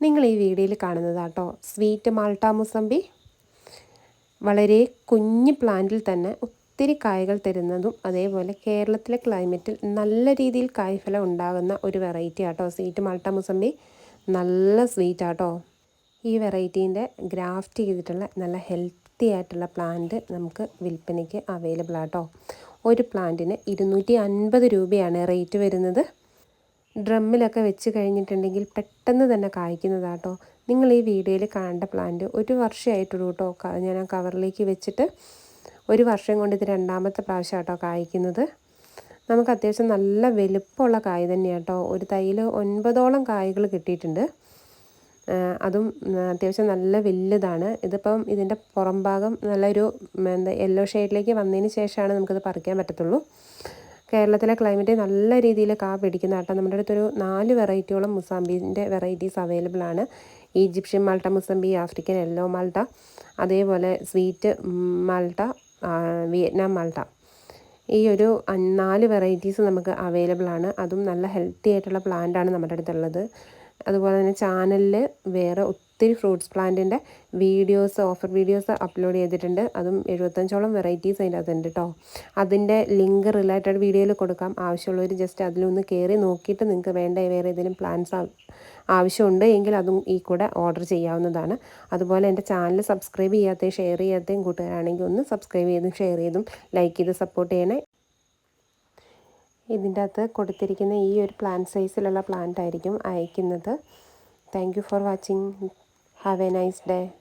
നിങ്ങൾ ഈ വീഡിയോയിൽ കാണുന്നത് കേട്ടോ സ്വീറ്റ് മാൾട്ട മുസമ്പി വളരെ കുഞ്ഞു പ്ലാന്റിൽ തന്നെ ഒത്തിരി കായകൾ തരുന്നതും അതേപോലെ കേരളത്തിലെ ക്ലൈമറ്റിൽ നല്ല രീതിയിൽ കായ്ഫലം ഉണ്ടാകുന്ന ഒരു വെറൈറ്റി ആട്ടോ. സ്വീറ്റ് മാൾട്ട മുസമ്പി നല്ല സ്വീറ്റ് ആട്ടോ. ഈ വെറൈറ്റീന്റെ ഗ്രാഫ്റ്റ് ചെയ്തിട്ടുള്ള നല്ല ഹെൽത്തി ആയിട്ടുള്ള പ്ലാന്റ് നമുക്ക് വിൽപ്പനയ്ക്ക് അവൈലബിൾ ആട്ടോ. ഒരു പ്ലാന്റിന് ഇരുന്നൂറ്റി അൻപത് രൂപയാണ് റേറ്റ് വരുന്നത്. ഡ്രമ്മിലൊക്കെ വെച്ച് കഴിഞ്ഞിട്ടുണ്ടെങ്കിൽ പെട്ടെന്ന് തന്നെ കായ്ക്കുന്നതാട്ടോ. നിങ്ങൾ ഈ വീഡിയോയിൽ കാണേണ്ട പ്ലാന്റ് ഒരു വർഷമായിട്ടുള്ളൂ കേട്ടോ. ഞാൻ ആ കവറിലേക്ക് വെച്ചിട്ട് ഒരു വർഷം കൊണ്ട് ഇത് രണ്ടാമത്തെ പ്രാവശ്യം കേട്ടോ കായ്ക്കുന്നത്. നമുക്ക് അത്യാവശ്യം നല്ല വലുപ്പമുള്ള കായ് തന്നെയാണ് കേട്ടോ ഒരു തൈയിൽ ഒൻപതോളം കായ്കൾ കിട്ടിയിട്ടുണ്ട്. അതും അത്യാവശ്യം നല്ല വലുതാണ്. ഇതിപ്പം ഇതിന്റെ പുറം ഭാഗം നല്ലൊരു എന്താ യെല്ലോ ഷെയ്ഡിലേക്ക് വന്നതിന് ശേഷമാണ് നമുക്കിത് പറിക്കാൻ പറ്റത്തുള്ളൂ. കേരളത്തിലെ ക്ലൈമറ്റ് നല്ല രീതിയിൽ കാ പിടിക്കുന്ന കേട്ടോ. നമ്മുടെ അടുത്തൊരു നാല് വെറൈറ്റിയോളം മുസാമ്പീന്റെ വെറൈറ്റീസ് അവൈലബിൾ ആണ്. Egyptian Malta mosambi African yellow Malta അതേപോലെ സ്വീറ്റ് മാൾട്ട വിയറ്റ്നാം മാൾട്ട. ഈ ഒരു നാല് വെറൈറ്റീസ് നമുക്ക് അവൈലബിൾ ആണ്. അതും നല്ല ഹെൽത്തി ആയിട്ടുള്ള പ്ലാന്റ് ആണ് നമ്മുടെ അടുത്തുള്ളത്. അതുപോലെ തന്നെ ചാനലിൽ വേറെ ഒത്തിരി ഫ്രൂട്ട്സ് പ്ലാന്റിന്റെ വീഡിയോസ് ഓഫർ വീഡിയോസ് അപ്ലോഡ് ചെയ്തിട്ടുണ്ട്. അതും എഴുപത്തഞ്ചോളം വെറൈറ്റീസ് അതിന്റെ അകത്തുണ്ട് കേട്ടോ അതിന്റെ ലിങ്ക് റിലേറ്റഡ് വീഡിയോയിൽ കൊടുക്കാം. ആവശ്യമുള്ളവർ ജസ്റ്റ് അതിലൊന്ന് കയറി നോക്കിയിട്ട് നിങ്ങൾക്ക് വേണ്ട വേറെ ഏതെങ്കിലും പ്ലാൻസ് ആവശ്യമുണ്ട് എങ്കിൽ അതും ഈ കൂടെ ഓർഡർ ചെയ്യാവുന്നതാണ്. അതുപോലെ എന്റെ ചാനൽ സബ്സ്ക്രൈബ് ചെയ്യാത്തയും ഷെയർ ചെയ്യാത്തയും കൂട്ടുകാരാണെങ്കിൽ ഒന്ന് സബ്സ്ക്രൈബ് ചെയ്തും ഷെയർ ചെയ്തും ലൈക്ക് ചെയ്ത് സപ്പോർട്ട് ചെയ്യണേ. ഇതിന്റെ അകത്ത് കൊടുത്തിരിക്കുന്ന ഈ ഒരു പ്ലാന്റ് സൈസിലുള്ള പ്ലാന്റ് ആയിരിക്കും അയക്കുന്നത്. Thank you for watching. Have a nice day.